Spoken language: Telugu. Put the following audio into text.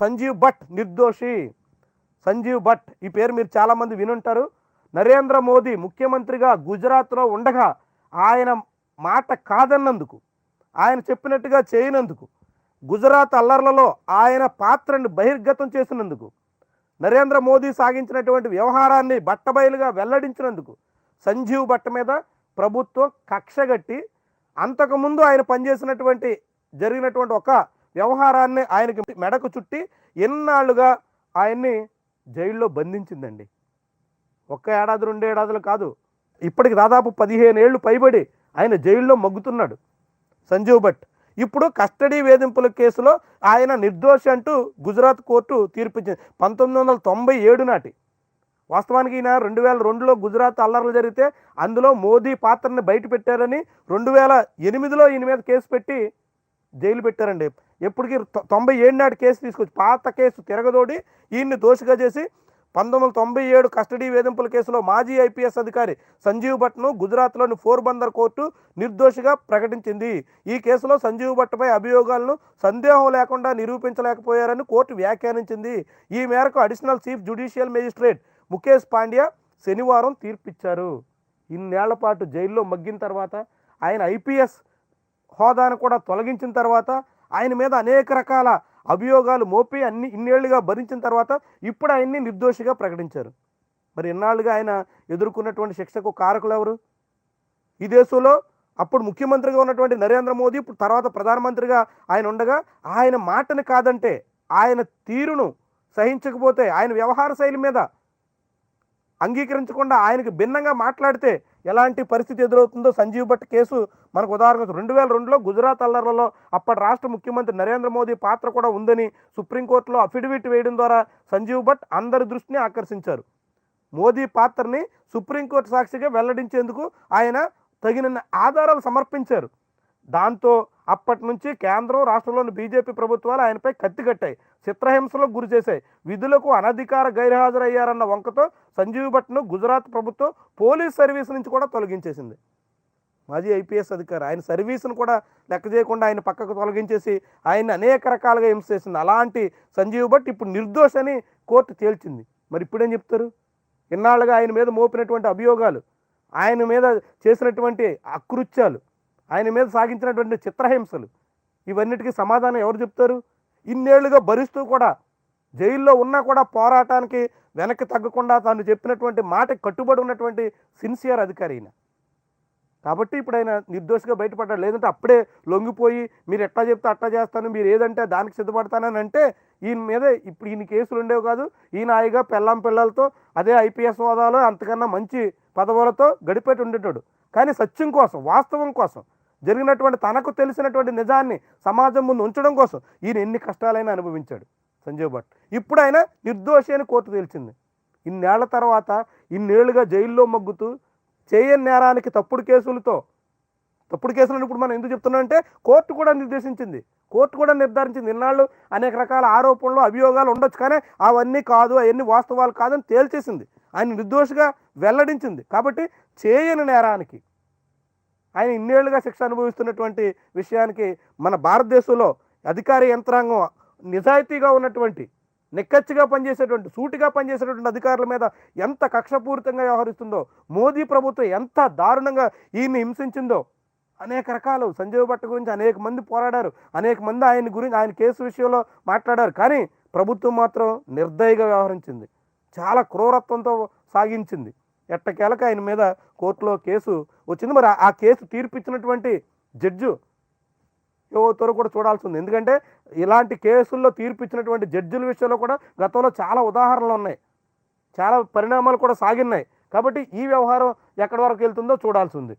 సంజీవ్ భట్ నిర్దోషి. సంజీవ్ భట్ ఈ పేరు మీరు చాలామంది వినుంటారు. నరేంద్ర మోదీ ముఖ్యమంత్రిగా గుజరాత్లో ఉండగా ఆయన మాట కాదన్నందుకు ఆయన చెప్పినట్టుగా చేయనందుకు గుజరాత్ అల్లర్లలో ఆయన పాత్రను బహిర్గతం చేసినందుకు నరేంద్ర మోదీ సాగించినటువంటి వ్యవహారాన్ని బట్టబయలుగా వెల్లడించినందుకు సంజీవ్ భట్ మీద ప్రభుత్వం కక్షగట్టి అంతకుముందు ఆయన పనిచేసినటువంటి జరిగినటువంటి ఒక వ్యవహారాన్ని ఆయనకి మెడకు చుట్టి ఎన్నాళ్ళుగా ఆయన్ని జైల్లో బంధించిందండి. ఒక్క ఏడాది రెండు ఏడాదులు కాదు. ఇప్పటికి దాదాపు పదిహేను ఏళ్ళు పైబడి ఆయన జైల్లో మగ్గుతున్నాడు సంజీవ్ భట్. ఇప్పుడు కస్టడీ వేధింపుల కేసులో ఆయన నిర్దోషి అంటూ గుజరాత్ కోర్టు తీర్పిచ్చింది పంతొమ్మిది వందల తొంభై ఏడు నాటి. వాస్తవానికి ఈయన రెండు వేల రెండులో గుజరాత్ అల్లర్లు జరిగితే అందులో మోదీ పాత్రని బయట పెట్టారని రెండు వేల ఎనిమిదిలో ఈయన మీద కేసు పెట్టి జైలు పెట్టారండి. ఎప్పటికీ తొంభై ఏడు నాటి కేసు తీసుకొచ్చి పాత కేసు తిరగదోడి ఈయన్ని దోషిగా చేసి పంతొమ్మిది వందల తొంభై ఏడు కస్టడీ వేధింపుల కేసులో మాజీ ఐపీఎస్ అధికారి సంజీవ్ భట్ను గుజరాత్లోని పోర్బందర్ కోర్టు నిర్దోషిగా ప్రకటించింది. ఈ కేసులో సంజీవ్ భట్పై అభియోగాలను సందేహం లేకుండా నిరూపించలేకపోయారని కోర్టు వ్యాఖ్యానించింది. ఈ మేరకు additional chief judicial magistrate Mukesh Pandya శనివారం తీర్పిచ్చారు. ఇన్నేళ్ళ పాటు జైల్లో మగ్గిన తర్వాత ఆయన ఐపీఎస్ హోదాను కూడా తొలగించిన తర్వాత ఆయన మీద అనేక రకాల అభియోగాలు మోపి అన్ని ఇన్నేళ్ళుగా భరించిన తర్వాత ఇప్పుడు ఆయన్ని నిర్దోషిగా ప్రకటించారు. మరి ఇన్నాళ్ళుగా ఆయన ఎదుర్కొన్నటువంటి శిక్షకు కారకులు ఎవరు? ఈ దేశంలో అప్పుడు ముఖ్యమంత్రిగా ఉన్నటువంటి నరేంద్ర మోదీ ఇప్పుడు తర్వాత ప్రధానమంత్రిగా ఆయన ఉండగా ఆయన మాటని కాదంటే ఆయన తీరును సహించకపోతే ఆయన వ్యవహార శైలి మీద అంగీకరించకుండా ఆయనకు భిన్నంగా మాట్లాడితే ఎలాంటి పరిస్థితి ఎదురవుతుందో సంజీవ్ భట్ కేసు మనకు ఉదాహరణ రెండు వేల రెండులో గుజరాత్ అల్లర్లలో అప్పటి రాష్ట్ర ముఖ్యమంత్రి నరేంద్ర మోదీ పాత్ర కూడా ఉందని సుప్రీంకోర్టులో అఫిడవిట్ వేయడం ద్వారా సంజీవ్ భట్ అందరి దృష్టిని ఆకర్షించారు. మోదీ పాత్రని సుప్రీంకోర్టు సాక్షిగా వెల్లడించేందుకు ఆయన తగిన ఆధారాలు సమర్పించారు. దాంతో అప్పటి నుంచి కేంద్రం రాష్ట్రంలోని బీజేపీ ప్రభుత్వాలు ఆయనపై కత్తి కట్టాయి. చిత్రహింసలకు గురి చేశాయి. విధులకు అనధికార గైర్హాజరయ్యారన్న వంకతో సంజీవ్ భట్ను గుజరాత్ ప్రభుత్వం పోలీస్ సర్వీస్ నుంచి కూడా తొలగించేసింది. మాజీ ఐపీఎస్ అధికారి ఆయన సర్వీస్ను కూడా లెక్క చేయకుండా ఆయన పక్కకు తొలగించేసి ఆయన అనేక రకాలుగా హింస చేసింది. అలాంటి సంజీవ్ భట్ ఇప్పుడు నిర్దోషని కోర్టు తేల్చింది. మరి ఇప్పుడేం చెప్తారు? ఇన్నాళ్ళుగా ఆయన మీద మోపినటువంటి అభియోగాలు ఆయన మీద చేసినటువంటి అకృత్యాలు ఆయన మీద సాగించినటువంటి చిత్రహింసలు ఇవన్నిటికీ సమాధానం ఎవరు చెప్తారు? ఇన్నేళ్ళుగా భరిస్తూ కూడా జైల్లో ఉన్నా కూడా పోరాటానికి వెనక్కి తగ్గకుండా తాను చెప్పినటువంటి మాట కట్టుబడి ఉన్నటువంటి సిన్సియర్ అధికారి అయినా కాబట్టి ఇప్పుడు ఆయన నిర్దోషిగా బయటపడ్డాడు. లేదంటే అప్పుడే లొంగిపోయి మీరు ఎట్లా చెప్తే అట్లా చేస్తాను మీరు ఏదంటే దానికి సిద్ధపడతానని అంటే ఈయన మీద ఇప్పుడు ఈయన కేసులు ఉండేవి కాదు. ఈయన హాయిగా పెళ్ళాం పిల్లలతో అదే ఐపీఎస్ హోదాలో అంతకన్నా మంచి పదవులతో గడిపేటి ఉండేటాడు. కానీ సత్యం కోసం వాస్తవం కోసం జరిగినటువంటి తనకు తెలిసినటువంటి నిజాన్ని సమాజం ముందు ఉంచడం కోసం ఈయన ఎన్ని కష్టాలైనా అనుభవించాడు. సంజయ్ భట్. ఇప్పుడు ఆయన నిర్దోషి అని కోర్టు తేల్చింది. ఇన్నేళ్ళ తర్వాత ఇన్నేళ్ళుగా జైల్లో మగ్గుతూ చేయని నేరానికి తప్పుడు కేసులతో తప్పుడు కేసులను ఇప్పుడు మనం ఎందుకు చెప్తున్నాం అంటే కోర్టు కూడా నిర్దేశించింది. కోర్టు కూడా నిర్ధారించింది. ఇన్నాళ్ళు అనేక రకాల ఆరోపణలు అభియోగాలు ఉండొచ్చు కానీ అవన్నీ కాదు అవన్నీ వాస్తవాలు కాదని తేల్చేసింది. ఆయన నిర్దోషిగా వెల్లడించింది. కాబట్టి చేయని నేరానికి ఆయన ఇన్నేళ్ళుగా శిక్ష అనుభవిస్తున్నటువంటి విషయానికి మన భారతదేశంలో అధికార యంత్రాంగం నిజాయితీగా ఉన్నటువంటి నిక్కచ్చిగా పనిచేసేటువంటి సూటిగా పనిచేసేటువంటి అధికారుల మీద ఎంత కక్షపూరితంగా వ్యవహరిస్తుందో మోదీ ప్రభుత్వం ఎంత దారుణంగా ఈయన్ని హింసించిందో అనేక రకాలు సంజయ్ భట్ గురించి అనేక మంది పోరాడారు అనేక మంది ఆయన గురించి ఆయన కేసు విషయంలో మాట్లాడారు. కానీ ప్రభుత్వం మాత్రం నిర్దయగా వ్యవహరించింది. చాలా క్రూరత్వంతో సాగించింది. ఎట్టకేలకు ఆయన మీద కోర్టులో కేసు వచ్చింది. మరి ఆ- కేసు తీర్పిచ్చినటువంటి జడ్జు యువతరు కూడా చూడాల్సి ఉంది. ఎందుకంటే ఇలాంటి కేసుల్లో తీర్పిచ్చినటువంటి జడ్జిల విషయంలో కూడా గతంలో చాలా ఉదాహరణలు ఉన్నాయి. చాలా పరిణామాలు కూడా సాగినాయి కాబట్టి ఈ వ్యవహారం ఎక్కడి వరకు వెళ్తుందో చూడాల్సి ఉంది.